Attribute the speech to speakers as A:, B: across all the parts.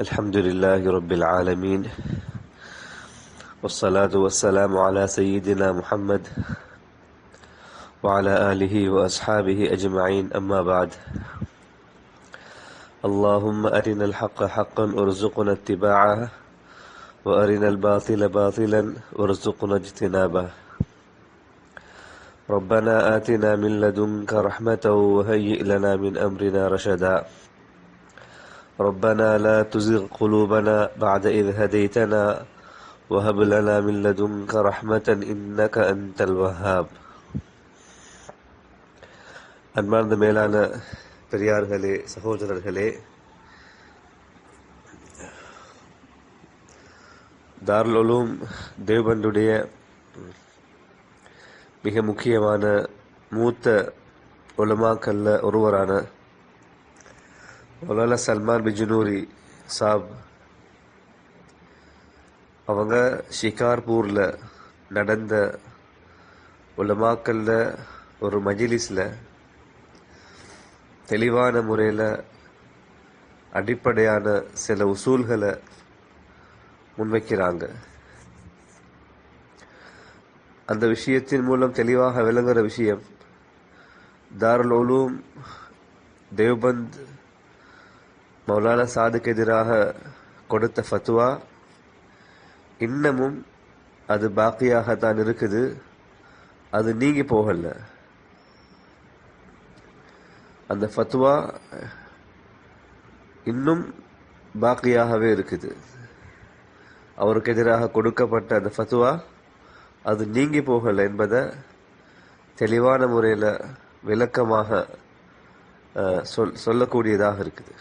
A: الحمد لله رب العالمين والصلاة والسلام على سيدنا محمد وعلى آله وأصحابه أجمعين أما بعد. اللهم أرنا الحق حقا وارزقنا اتباعه وأرنا الباطل باطلا وارزقنا اجتنابه. ربنا آتنا من لدنك رحمة وهيئ لنا من أمرنا رشدا. ربنا لا تزغ قلوبنا بعد إذ هديتنا وهب لنا من لدنك رحمة إنك أنت الوهاب அன்பார்ந்த மேலான பெரியார்களே சகோதரர்களே தாருல் உலூம் தேவபந்துடைய மிக முக்கியமான மூத்த உலமாக்கல்ல ஒருவரான மௌலானா சல்மான் பிஜுனூரி சாப் அவங்க ஷிகார்பூரில் நடந்த உலமாக்கல்ல ஒரு மஜிலிஸில் தெளிவான முறையில் அடிப்படையான சில உசூல்களை முன்வைக்கிறாங்க. அந்த விஷயத்தின் மூலம் தெளிவாக விளங்குற விஷயம் தாருல் உலூம் தேவ்பந்த் மௌலானா சாதுக்கு எதிராக கொடுத்த ஃபத்வா இன்னமும் அது பாக்கியாகத்தான் இருக்குது. அது நீங்கி போகல. அந்த ஃபத்வா இன்னும் பாக்கியாகவே இருக்குது. அவருக்கு எதிராக கொடுக்கப்பட்ட அந்த ஃபத்வா அது நீங்கி போகல என்பதை தெளிவான முறையில் விளக்கமாக சொல் சொல்லக்கூடியதாக இருக்குது.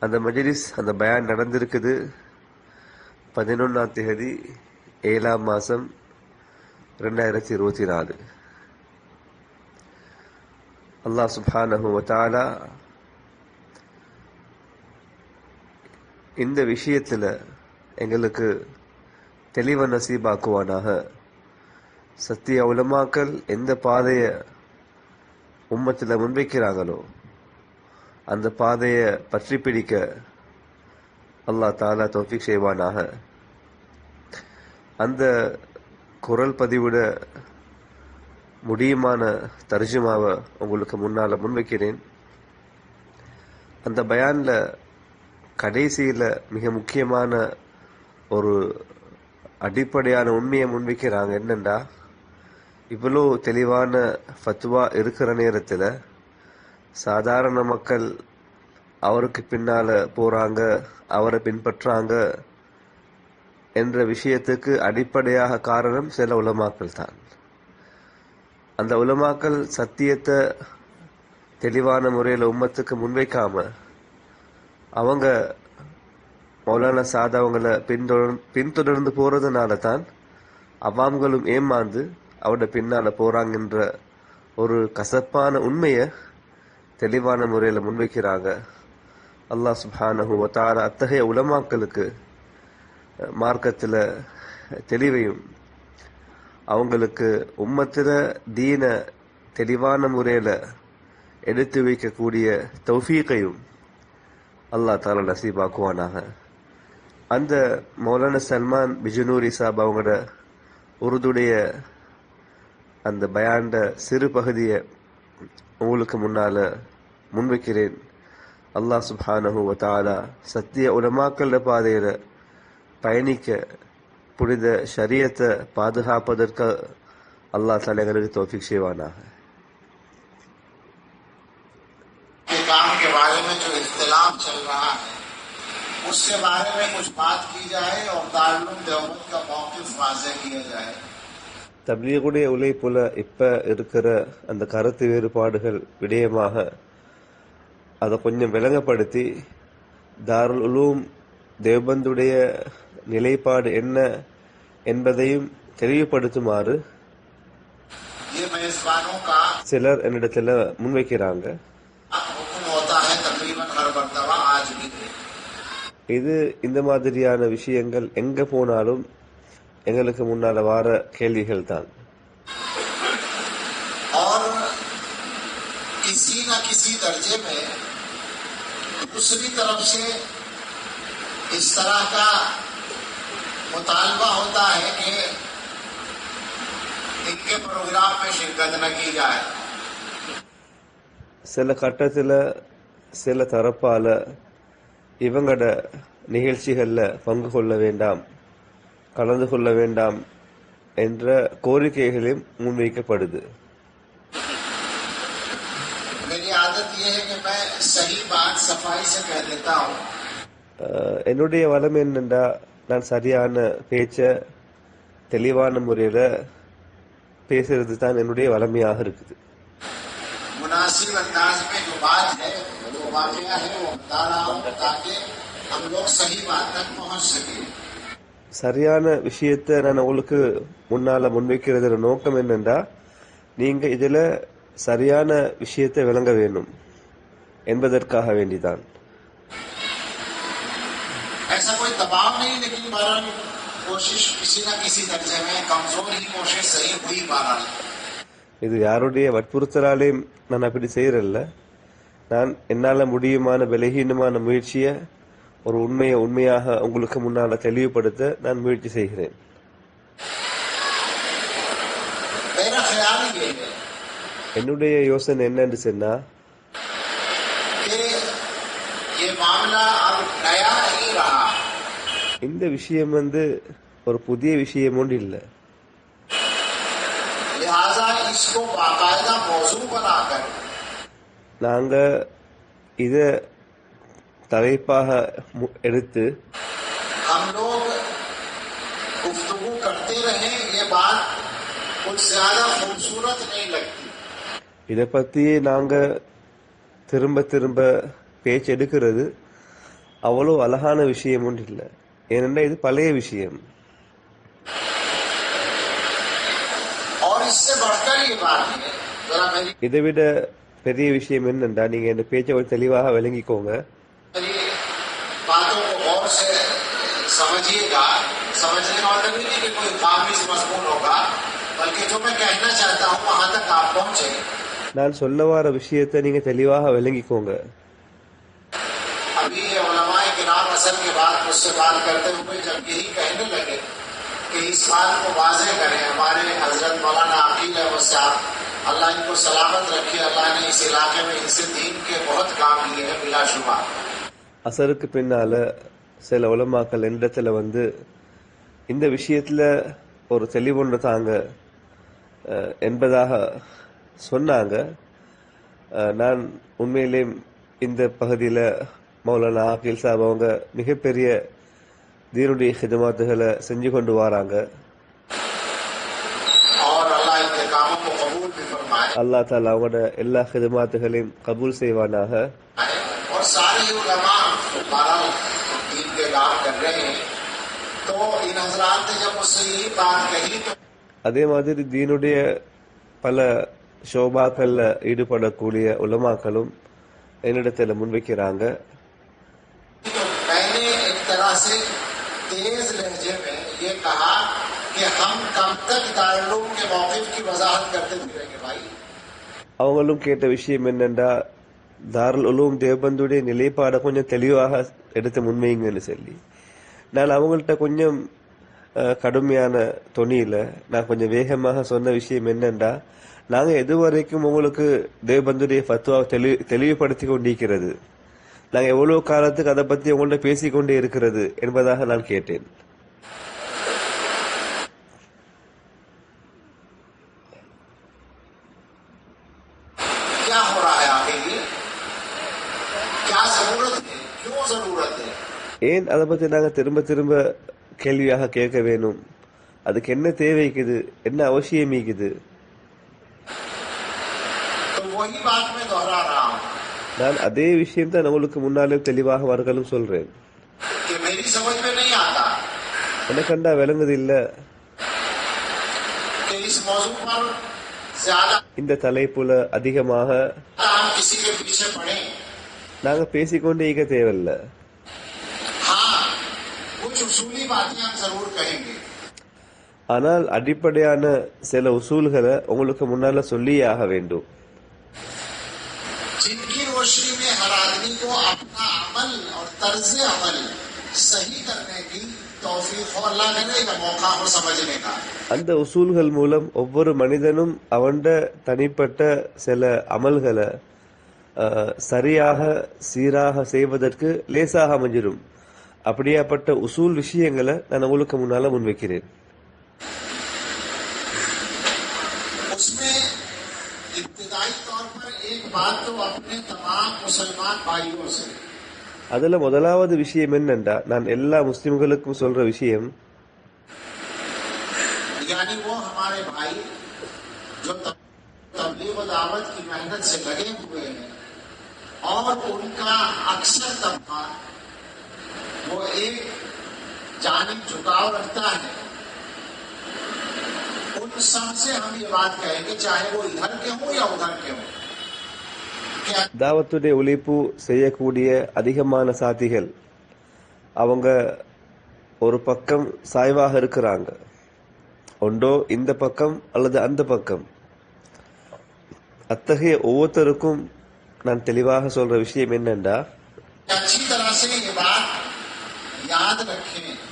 A: அந்த மஜிலிஸ் அந்த பயான் நடந்திருக்குது. பதினொன்றாம் தேதி ஏழாம் மாதம் ரெண்டாயிரத்தி இருபத்தி நாலு. அல்லாஹ் சுப்ஹானஹு வ இந்த விஷயத்தில் எங்களுக்கு தெளிவ நசீபாக்குவானாக. சத்திய உலமாக்கள் எந்த பாதையை உம்மத்தில் முன்வைக்கிறாங்களோ அந்த பாதையை பற்றி பிடிக்க அல்லாஹ் தாலா தோஃபிக் செய்வானாக. அந்த குரல் பதிவிட முடியுமான தர்ஜுமாவை உங்களுக்கு முன்னால் முன்வைக்கிறேன். அந்த பயானில் கடைசியில் மிக முக்கியமான ஒரு அடிப்படையான உண்மையை முன்வைக்கிறாங்க என்னண்டா இவ்வளோ தெளிவான ஃபத்வா இருக்கிற நேரத்தில் சாதாரண மக்கள் அவருக்கு பின்னால போறாங்க அவரை பின்பற்றாங்க என்ற விஷயத்துக்கு அடிப்படையாக காரணம் சில உலமாக்கள் தான். அந்த உலமாக்கள் சத்தியத்தை தெளிவான முறையில் உம்மத்துக்கு முன்வைக்காம அவங்க மௌலானா சாத் அவங்கள பின்தொடர் பின்தொடர்ந்து போறதுனால தான் அவாம்களும் ஏமாந்து அவட பின்னால போறாங்கன்ற ஒரு கசப்பான உண்மையை தெளிவான முறையில் முன்வைக்கிறாங்க. அல்லாஹ் சுபானஹு வ அத்தகைய உலமாக்களுக்கு மார்க்கத்தில் தெளிவையும் அவங்களுக்கு உம்மத்தில் தீன தெளிவான முறையில் எடுத்து வைக்கக்கூடிய தௌஃபீக்கையும் அல்லாஹ் தாலா நசீபாக்குவானாக. அந்த மௌலான சல்மான் பிஜனூரி சாப் அவங்களோட உருதுடைய அந்த பயாண்ட சிறு பகுதியை உங்களுக்கு முன்னால முன்வைக்கிறேன் அல்லாஹ் சுப்ஹானஹு வ தஆலா சத்திய உலமாக்கல்ல பாதையில பயணிக்க புனித ஷரியத்தை பாதுகாப்பதற்கு அல்லாஹ் தாலா எங்களுக்கு தௌஃபீக் செய்வானாக
B: के काम के बारे में जो इख्तिलाफ चल रहा है उसके बारे में कुछ बात की जाए और दारुल देवबंद का मौकफ वाजे किया जाए
A: தப்லீகுடைய உலை போல இப்போ இருக்கிற அந்த கருத்து வேறுபாடுகள் விடயமாக அதை கொஞ்சம் விளங்கப்படுத்தி தாருல் உலூம் தேவபந்துடைய நிலைப்பாடு என்ன என்பதையும் தெளிவுபடுத்துமாறு சிலர் என்னிடத்துல முன்வைக்கிறாங்க. இது இந்த மாதிரியான விஷயங்கள் எங்க போனாலும் எங்களுக்கு முன்னால வார கேள்விகள் தான்
B: और किसी न किसी दर्जे में दूसरी तरफ से इस तरह का मुतालबा होता है कि इनके प्रोग्राम में शिरकत न की जाए
A: சில கட்டத்தில் சில தரப்பால் இவங்களோட நிகழ்ச்சிகளில் பங்கு கொள்ள வேண்டாம் கலந்து கொள்ள வேண்டாம் என்ற கோரிக்கைகளையும் முன்வைக்கப்படுது. என்னுடைய வளம் என்னென்றா நான் சரியான பேச்ச தெளிவான முறையில பேசுறது தான் என்னுடைய வளமையாக இருக்குது.
B: முனாசிப்
A: சரியான விஷயத்தை நான் உங்களுக்கு முன்னால முன்வைக்கிறதுல நோக்கம் என்னென்றா நீங்க இதுல சரியான விஷயத்தை விளங்க வேண்டும் என்பதற்காக வேண்டிதான்
B: ऐसा कोई दबाव नहीं लेकिन बहरहाल कोशिश किसी न किसी दर्जे में कमजोर ही कोशिश सही हुई बहरहाल
A: இது யாருடைய வற்புறுத்தலாலையும் நான் அப்படி செய்யறல்ல நான் என்னால முடியுமான பலகீனமான முயற்சியை ஒரு உண்மையை உண்மையாக உங்களுக்கு முன்னால் தெளிவுபடுத்த நான் முயற்சி செய்கிறேன். என்னுடைய யோசனை என்னன்னு சொன்னா இந்த விஷயம் வந்து ஒரு புதிய விஷயம் ஒன்று இல்லை. நாங்க இதை தலைப்பாக எடுத்து இதை பற்றி நாங்கள் திரும்ப திரும்ப பேச்சு எடுக்கிறது அவ்வளோ அழகான விஷயம் ஒன்று இல்லை ஏனென்றால் இது பழைய விஷயம். இதை விட பெரிய விஷயம் என்னென்றா நீங்கள் இந்த பேச்சை தெளிவாக விளங்கிக்கோங்க.
B: जो मैं कहना चाहता हूँ वहां तक आप पहुंचे
A: நான் சொல்ல வர விஷயத்தை நீங்க தெளிவாக விளங்கிக்கோங்க
B: अभी ये उलमाए किराम असल के बाद मुझसे बात करते हुए जब यही कहने लगे कि इस बात को वाजह करें हमारे हजरत मौलाना अकील अहमद साहब अल्लाह इनको सलामत रखे अल्लाह ने इस इलाके में इनसे दीन के बहुत काम लिए हैं बिलाशुबा
A: அசருக்கு பின்னால சில உலமாக்கள் என்னிடத்துல வந்து இந்த விஷயத்துல ஒரு தெளிவொன்று தாங்க அஹ், என்பதாக சொன்னாங்க அஹ், நான் உண்மையிலே இந்த பகுதியில் மௌலானா ஆகில் சாப் அவங்க மிகப்பெரிய தீனுடைய ஹிதமாத்துகளை செஞ்சு கொண்டு வராங்க
B: और अल्लाह इनके कामों को कबूल भी फरमाए
A: அல்லாஹ் தாலா அவங்களோட எல்லா ஹிதமாத்துகளையும் கபூல் செய்வானாக
B: और सारे ही उलमा बहरहाल दीन के काम कर रहे हैं तो इन हजरात ने जब मुझसे यही बात कही तो
A: அதே மாதிரி தீனுடைய பல ஷோபாக்கள்ல ஈடுபடக்கூடிய உலமாக்களும் என்னிடத்துல முன்வைக்கிறாங்க. அவங்களும் கேட்ட விஷயம் என்னென்றா தாரல் உலூம் தேவபந்துடைய நிலைப்பாடை கொஞ்சம் தெளிவாக எடுத்து முன்வைங்கன்னு சொல்லி. நான் அவங்கள்ட்ட கொஞ்சம் கடுமையான தொனியில நான் கொஞ்சம் வேகமாக சொன்ன விஷயம் என்னென்றா நாங்க எதுவரைக்கும் உங்களுக்கு தேவபந்துடைய ஃபத்வாவை தெளி தெளிவுபடுத்தி கொண்டிருக்கிறது. நாங்க எவ்வளவு காலத்துக்கு அதை பத்தி உங்கள்ட்ட பேசிக்கொண்டே இருக்கிறது என்பதாக நான் கேட்டேன். ஏன் அதை பற்றி நாங்கள் திரும்ப திரும்ப கேள்வியாக கேட்க வேணும். அதுக்கு என்ன தேவைக்குது? என்ன அவசியமிக்குது? நான் அதே விஷயம் தான் உங்களுக்கு முன்னாலே தெளிவாக அவர்களும் சொல்றேன்.
B: எனக்கு
A: அண்டா விளங்குது இல்ல? இந்த தலைப்புல அதிகமாக நாங்க பேசிக்கொண்டே இருக்க தேவையில்லை.
B: बातें हम जरूर कहेंगे
A: ஆனால் அடிப்படையான சில உசூல்களை உங்களுக்கு முன்னால சொல்லியே ஆக வேண்டும்
B: जिनकी रोशनी में हर आदमी को को अपना अमल और तर्ज अमल सही करने की तौफीक हो अल्लाह करे या मौका हो समझने का
A: அந்த உசூல்கள் மூலம் ஒவ்வொரு மனிதனும் அவன்ட தனிப்பட்ட சில அமல்களை அஹ், சரியாக சீராக செய்வதற்கு லேசாக அமைஞ்சிடும் அப்படியாப்பட்ட உசூல் விஷயங்களை நான் உங்களுக்கு முன்னால முன்வைக்கிறேன்
B: उसमें इब्तदाई तौर पर एक बात तो अपने तमाम मुसलमान भाइयों से
A: அதுல முதலாவது விஷயம் என்னண்டா நான் எல்லா முஸ்லிம்களுக்கும் சொல்ற விஷயம்
B: यानी वो हमारे भाई जो तब- तबलीग व दावत की मेहनत से लगे हुए हैं और उनका अक्सर तबका वो एक जानिब झुकाव रखता है उन सब से हम ये बात कहेंगे चाहे वो इधर के हों या उधर के हों कि
A: தாவத்துடைய உழைப்பு செய்யக்கூடிய அதிகமான சாத்திகள் அவங்க ஒரு பக்கம் சாய்வாக இருக்கிறாங்க ஒன்றோ இந்த பக்கம் அல்லது அந்த பக்கம் அத்தகைய ஒவ்வொருத்தருக்கும் நான் தெளிவாக சொல்ற விஷயம் என்னண்டா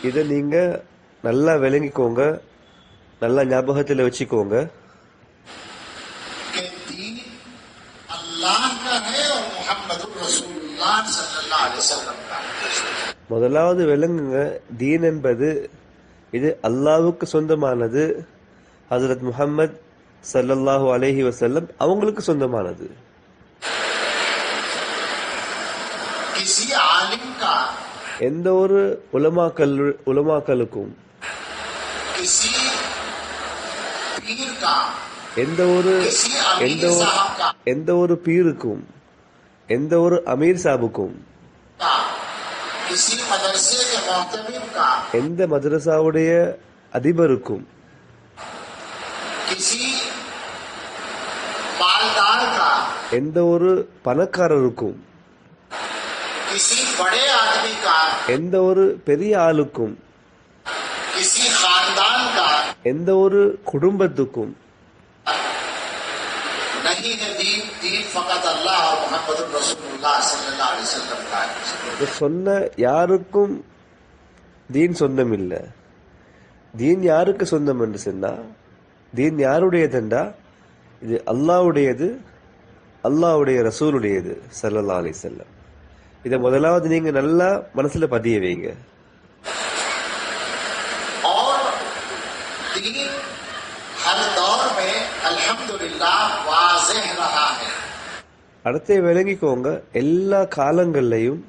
A: இதை நீங்க நல்லா விளங்கிக்கோங்க. நல்லா ஞாபகத்தில் வச்சுக்கோங்க. முதலாவது விளங்குங்க. தீன் என்பது இது அல்லாவுக்கு சொந்தமானது. ஹசரத் முகமது சல்லல்லாஹு அலஹி வசல்லம் அவங்களுக்கு சொந்தமானது.
B: கிசி ஆலிம் கா
A: எந்த ஒரு உலமாக்கல் உலமாக்களுக்கும் எந்த ஒரு எந்த ஒரு எந்த ஒரு பீருக்கும் எந்த ஒரு அமீர் சாபுக்கும் எந்த மதரசாவுடைய அதிபருக்கும் எந்த ஒரு பணக்காரருக்கும் எந்த ஒரு பெரிய ஆளுக்கும் எந்த ஒரு குடும்பத்துக்கும் சொன்ன யாருக்கும் தீன் சொந்தம் இல்லை தீன் யாருக்கு சொந்தம் என்று சொன்னா தீன் யாருடையதுண்டா? இது அல்லாவுடையது அல்லாவுடைய ரசூலுடையது சல்லல்லா அலி செல்லம் இதை முதலாவது நீங்க நல்லா மனசுல பதிய வைங்க
B: और दीन हर दौर में अल्हम्दुलिल्लाह वाज़ेह रहा है
A: அடுத்த விளங்கிக்கோங்க எல்லா காலங்கள்லையும்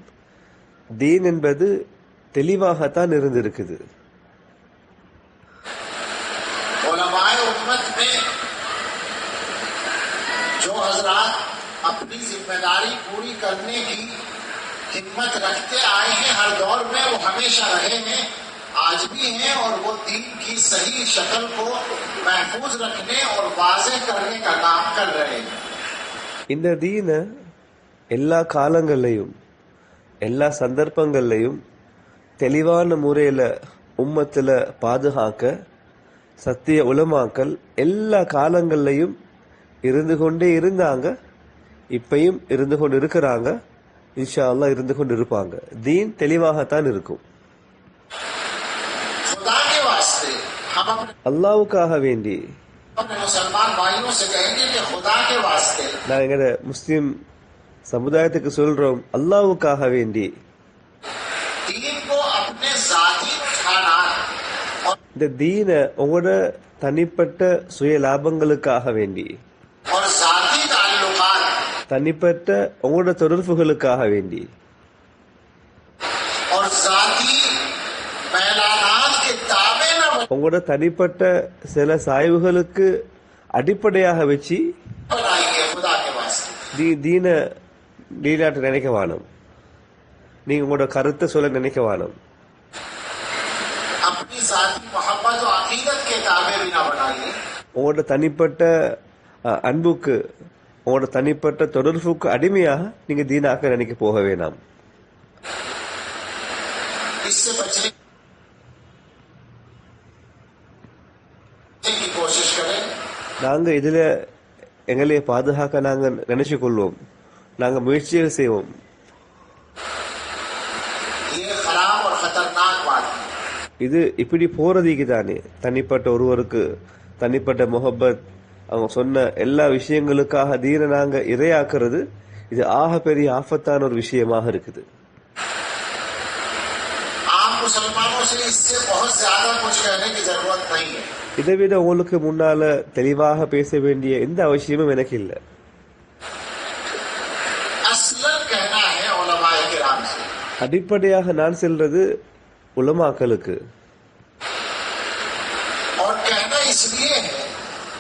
A: தீன் என்பது தெளிவாகத்தான் இருந்திருக்குது
B: उलमाए उम्मत में जो हजरात अपनी जिम्मेदारी पूरी करने की हिम्मत रखते आए हैं हर दौर में वो हमेशा रहे हैं आज भी हैं और वो दीन की सही शक्ल को महफूज रखने और वाजे करने का काम कर रहे हैं
A: இந்த தீனை எல்லா காலங்கள்லையும் எல்லா சந்தர்ப்பங்கள்லையும் தெளிவான முறையில உம்மத்துல பாதுகாக்க சத்திய உலமாக்கள் எல்லா காலங்கள்லையும் இருந்து கொண்டே இருந்தாங்க இப்பயும் இருந்து கொண்டு இருக்கிறாங்க இன்ஷா அல்லா இருந்து கொண்டு இருப்பாங்க தீன் தெளிவாகத்தான் இருக்கும். அல்லாவுக்காக வேண்டி. நான் நாங்கள் முஸ்லிம் சமுதாயத்துக்கு சொல்றோம் அல்லாவுக்காக வேண்டி. இந்த தீன உங்களோட தனிப்பட்ட சுய லாபங்களுக்காக வேண்டி. தனிப்பட்ட உங்களோட தொடர்புகளுக்காக வேண்டி. உங்களோட தனிப்பட்ட சில சாய்வுகளுக்கு அடிப்படையாக வச்சு தீன நீலாட்ட நினைக்க வேணும். நீ உங்களோட கருத்தை சொல்ல நினைக்க வேணும். உங்களோட தனிப்பட்ட அன்புக்கு உங்களோட தனிப்பட்ட தொடர்புக்கு அடிமையாக நீங்க தீனாக்க நினைக்க போக வேணாம். நாங்க இதுல எங்களை பாதுகாக்க நாங்க நினைச்சு கொள்வோம். நாங்க முயற்சிகள் செய்வோம். இது இப்படி போறதுக்கு தானே. தனிப்பட்ட ஒருவருக்கு தனிப்பட்ட முகப்பத் அவங்க சொன்ன எல்லா விஷயங்களுக்காக தீன நாங்க இரையாக்குறது இது ஆக பெரிய ஆபத்தான ஒரு விஷயமாக இருக்குது. இதை விட உங்களுக்கு முன்னால தெளிவாக பேச வேண்டிய எந்த அவசியமும் எனக்கு இல்லை. அடிப்படையாக நான் செல்றது உலமாக்களுக்கு.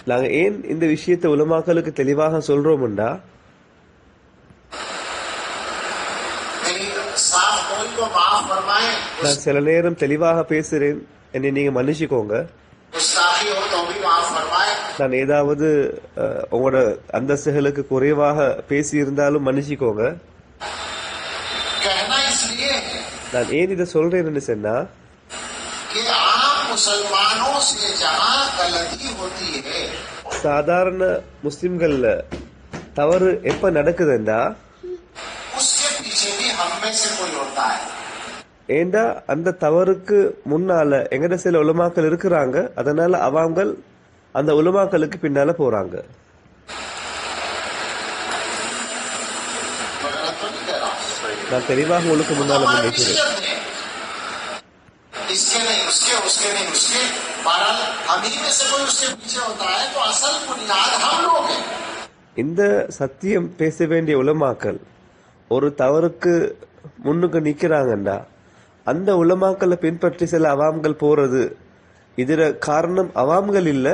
A: நாங்கள் ஏன் இந்த விஷயத்தை உலமாக்களுக்கு தெளிவாக
B: சொல்கிறோம்டா
A: நான் சில நேரம் தெளிவாக பேசுகிறேன் என்னை நீங்கள் மன்னிச்சுக்கோங்க. நான் ஏதாவது உங்களோட அந்தஸ்துகளுக்கு குறைவாக பேசியிருந்தாலும் மன்னிச்சுக்கோங்க. நான் ஏன் இதை சொல்றேன்னு சொன்னா
B: मुसलमानों से जहाँ गलती होती है
A: சாதாரண முஸ்லிம்கள்ல தவறு எப்ப நடக்குதுண்டா
B: उसके पीछे भी हम में से कोई होता है
A: ஏண்டா அந்த தவறுக்கு முன்னால எங்கட சில உலமாக்கள் இருக்கிறாங்க அதனால அவங்கள் அந்த உலமாக்களுக்கு பின்னால போறாங்க
B: मैं गलत तो नहीं कह रहा हूँ
A: நான் தெளிவாக உங்களுக்கு முன்னால
B: हमारे
A: முன்வைக்கிறேன்
B: बहरहाल हम ही में से कोई उसके पीछे होता है तो असल बुनियाद हम लोग हैं
A: இந்த சத்தியம் பேச வேண்டிய உலமாக்கள் ஒரு தவறுக்கு முன்னுக்கு நிக்கிறாங்கண்டா அந்த உலமாக்களை பின்பற்றி சில அவாம்கள் போறது இதுல காரணம் அவாம்கள் இல்ல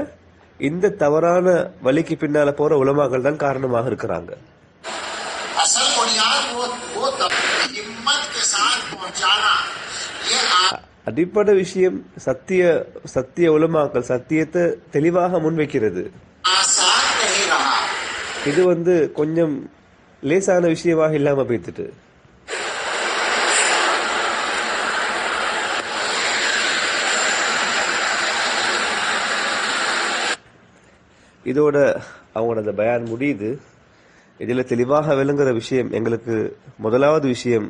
A: இந்த தவறான வழிக்கு பின்னால போற உலமாக்கள் தான் காரணமாக இருக்கிறாங்க அடிப்படை விஷயம் சத்திய சத்திய உலமாக்கல் சத்தியத்தை தெளிவாக முன்வைக்கிறது. இது வந்து கொஞ்சம் லேசான விஷயமாக இல்லாம போய்த்துட்டு இதோட அவங்களோட அந்த பயான் முடியுது. இதில் தெளிவாக விளங்குற விஷயம் எங்களுக்கு முதலாவது விஷயம்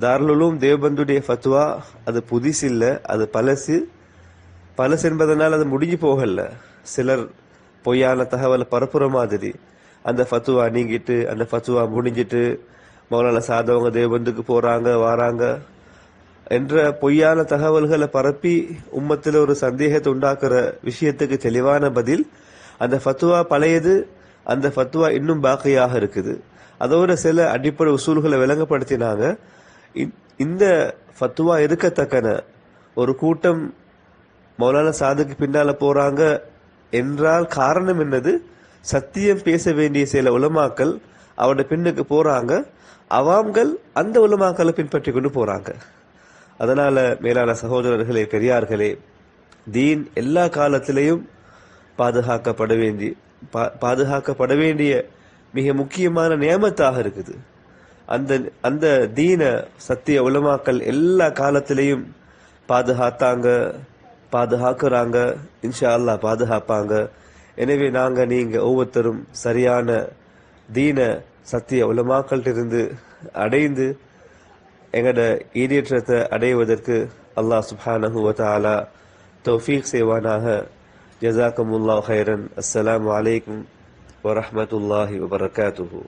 A: தார்லுலும் தேவபந்துடைய ஃபத்வா அது புதுசு இல்லை அது பழசு. பழசு என்பதனால் அது முடிஞ்சு போகல சிலர் பொய்யான தகவலை பரப்புற மாதிரி. அந்த ஃபத்துவா நீங்கிட்டு அந்த ஃபத்துவா முடிஞ்சிட்டு மௌலான சாதவங்க தேவபந்துக்கு போறாங்க வாராங்க என்ற பொய்யான தகவல்களை பரப்பி உம்மத்தில் ஒரு சந்தேகத்தை உண்டாக்குற விஷயத்துக்கு தெளிவான பதில் அந்த ஃபத்துவா பழையது அந்த ஃபத்துவா இன்னும் பாக்கையாக இருக்குது. அதோட சில அடிப்படை உசூல்களை விளங்கப்படுத்தினாங்க. இந்த ஃபத்துவா இருக்கத்தக்கன ஒரு கூட்டம் மௌலானா சாதுக்கு பின்னால போறாங்க என்றால் காரணம் என்னது? சத்தியம் பேச வேண்டிய சில உலமாக்கள் அவட பின்னுக்கு போறாங்க. அவாம்கள் அந்த உலமாக்களை பின்பற்றி கொண்டு போறாங்க. அதனால மேலான சகோதரர்களே பெரியார்களே தீன் எல்லா காலத்திலையும் பாதுகாக்கப்பட வேண்டிய பா- பாதுகாக்கப்பட வேண்டிய மிக முக்கியமான நியமத்தாக இருக்குது. அந்த அந்த தீன சத்திய உலமாக்கள் எல்லா காலத்திலையும் பாதுகாத்தாங்க பாதுகாக்கிறாங்க இன்ஷா அல்லாஹ் பாதுகாப்பாங்க. எனவே நாங்கள் நீங்கள் ஒவ்வொருத்தரும் சரியான தீன சத்திய உலமாக்கள்கிட்ட அடைந்து எங்களோட ஈடேற்றத்தை அடைவதற்கு அல்லாஹ் சுப்ஹானஹு வ தௌஃபீக் செய்வானாக. ஜசாக்கமுல்லா ஹைரன் அஸ்லாம் வலைக்கும் வரமத்துல்லாஹி வபரகாத்துஹு